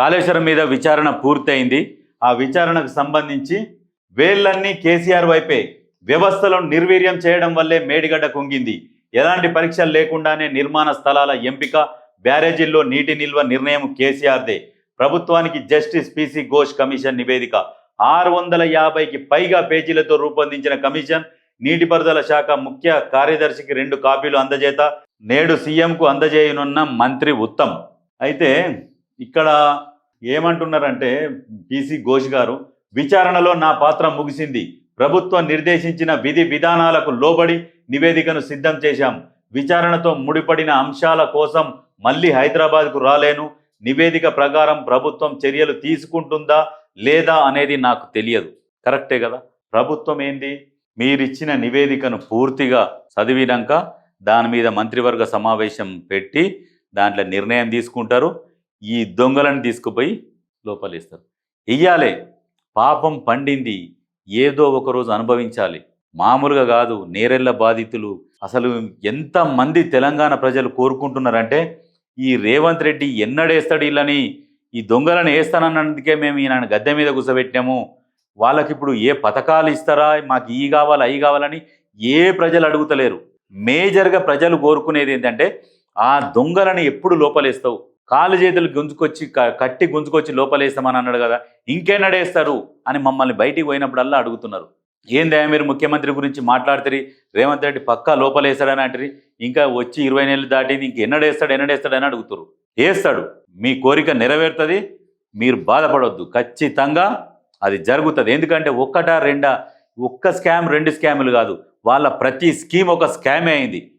కాళేశ్వరం మీద విచారణ పూర్తయింది. ఆ విచారణకు సంబంధించి వేళ్ళన్నీ కేసీఆర్ వైపే వ్యవస్థలను నిర్వీర్యం చేయడం వల్లే మేడిగడ్డ కుంగింది. ఎలాంటి పరీక్షలు లేకుండానే నిర్మాణ స్థలాల ఎంపిక బ్యారేజీల్లో నీటి నిల్వ నిర్ణయం కేసీఆర్దే. ప్రభుత్వానికి జస్టిస్ పిసి ఘోష్ కమిషన్ నివేదిక. ఆరు వందల యాభైకి పైగా పేజీలతో రూపొందించిన కమిషన్ నీటిపారుదల శాఖ ముఖ్య కార్యదర్శికి రెండు కాపీలు అందజేత నేడు సీఎంకు అందజేయనున్న మంత్రి ఉత్తమ్. అయితే ఇక్కడ ఏమంటున్నారంటే పీసీ ఘోష్ గారు విచారణలో నా పాత్ర ముగిసింది. ప్రభుత్వం నిర్దేశించిన విధి విధానాలకు లోబడి నివేదికను సిద్ధం చేశాం. విచారణతో ముడిపడిన అంశాల కోసం మళ్ళీ హైదరాబాద్కు రాలేను. నివేదిక ప్రకారం ప్రభుత్వం చర్యలు తీసుకుంటుందా లేదా అనేది నాకు తెలియదు. కరెక్టే కదా? ప్రభుత్వం ఏంది? మీరిచ్చిన నివేదికను పూర్తిగా చదివినాక దాని మీద మంత్రివర్గ సమావేశం పెట్టి దాంట్లో నిర్ణయం తీసుకుంటారు. ఈ దొంగలను తీసుకుపోయి లోపలేస్తారు. ఇయ్యాలే పాపం పండింది ఏదో ఒకరోజు అనుభవించాలి. మామూలుగా కాదు నేరెళ్ళ బాధితులు. అసలు ఎంతమంది తెలంగాణ ప్రజలు కోరుకుంటున్నారంటే ఈ రేవంత్ రెడ్డి ఎన్నడేస్తాడు వీళ్ళని ఈ దొంగలను వేస్తానన్నందుకే మేము ఈయన గద్దె మీద కూర్చోబెట్టాము వాళ్ళకి ఇప్పుడు ఏ పథకాలు ఇస్తారా మాకు ఈ కావాలి అవి కావాలని ఏ ప్రజలు అడుగుతలేరు. మేజర్గా ప్రజలు కోరుకునేది ఏంటంటే ఆ దొంగలని ఎప్పుడు లోపలేస్తావు? కాలు చేతులు గుంజుకొచ్చి క- కట్టి గుంజుకొచ్చి లోపలేస్తామని అన్నాడు కదా ఇంకెన్నడేస్తారు అని మమ్మల్ని బయటికి పోయినప్పుడల్లా అడుగుతున్నారు. ఏందా మీరు ముఖ్యమంత్రి గురించి మాట్లాడుతుంది రేవంత్ రెడ్డి పక్కా లోపలేస్తాడని అంటారు ఇంకా వచ్చి ఇరవై నెలలు దాటింది ఇంక ఎన్నడేస్తాడు ఎన్నడేస్తాడు అని అడుగుతారు వేస్తాడు. మీ కోరిక నెరవేరుతుంది మీరు బాధపడొద్దు. ఖచ్చితంగా అది జరుగుతుంది. ఎందుకంటే ఒక్కటా రెండా ఒక్క స్కామ్ రెండు స్కాములు కాదు. వాళ్ళ ప్రతి స్కీమ్ ఒక స్కామే అయింది.